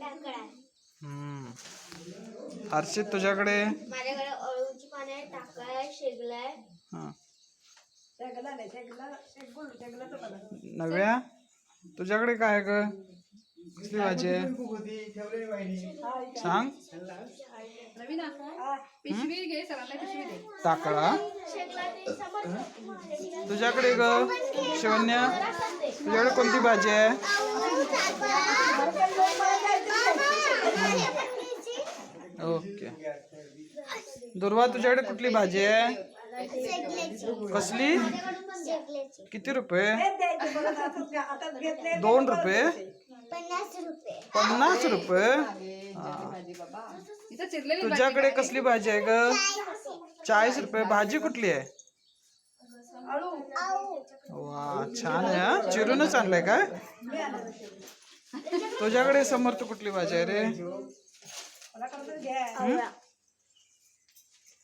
हम्म. हर्षित तुझ्याकडे? माझ्याकडे अळूची पाने आहे आहे शेगला आहे. हा. नव्या? तुझ्याकडे काय ग? कसली भाजी आहे? सांग. रवीना पिशवी घे सरांना पिशवी दे. टाकळा शेगला ते समजतं तुझ्याकडे ग शिवन्या तुझ्याकडे कोणती भाजी आहे? ओके। दुर्वा तुझ्याकडे कुठली भाजी आहे? कसली? किती रुपये? दोन रुपये? पन्नास रुपये? तुझ्याकडे कसली भाजी आहे ग? चाळीस रुपये. भाजी कुठली आहे? वा छान आहे चिरूनच आणलाय काय? तुझ्याकडे समर्थ कुठली भाजी आहे रे?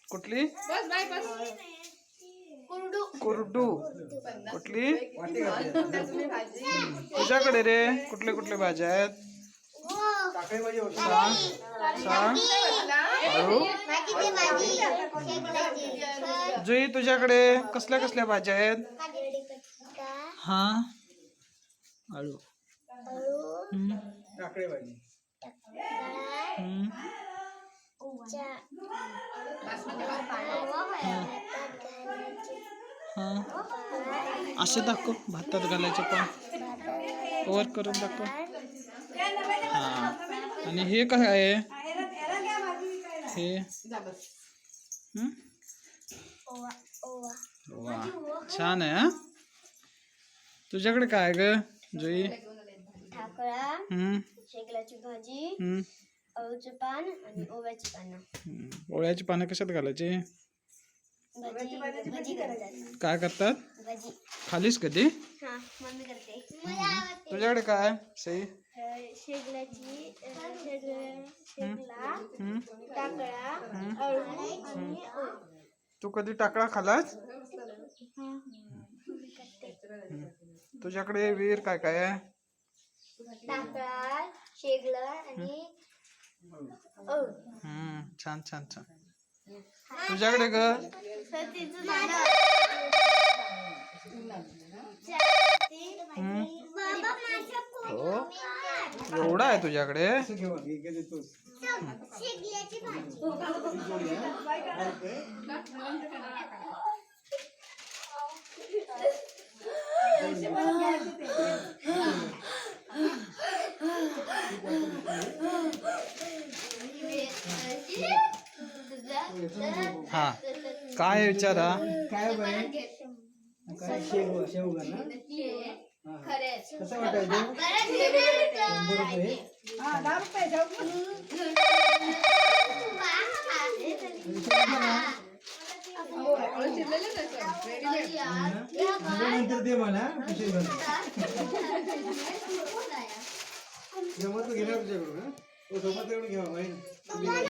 कुठली? बस बाय बस. कुरडू. कुरडू. कुठली? तुम्ही भाजी. तुझ्याकडे रे कुठले कुठले भाज्या आहेत? सांग. सांग. जुई तुझ्याकडे कसल्या कसल्या भाज्या आहेत? हा? हळू अळू चा हा असे दाखव भातात घालायचे पण. वर करून दाखव. हा. आणि हे काय आहे? हे. वा छान आहे तुझ्याकडे काय ग जुई? हम्म, शेगलाची भाजी पान आणि ओव्याची पानं. ओळ्याची पानं कशात घालायची भाजी भाजी करतात काय करतात खालीस कधी हा तुझ्याकडे काय सई शेगलाची. तू कधी टाकळा खालास तुझ्याकडे विहीर काय काय आहे टाकळा शेगला आणि अळू हम्म, छान छान छान. तुझ्याकडे ग. हो? एवढा आहे तुझ्याकडे? हा। काय विचारा काय बाई काय शेव शेवगा ना कसं वाटायचं? शंभर रुपये हा दहा रुपये जाऊ. अळू चिरलेलेच आहे सर रेडीमेड नंतर दे मला भरून. जमत तर घेणार तुझ्याकडून हं? तो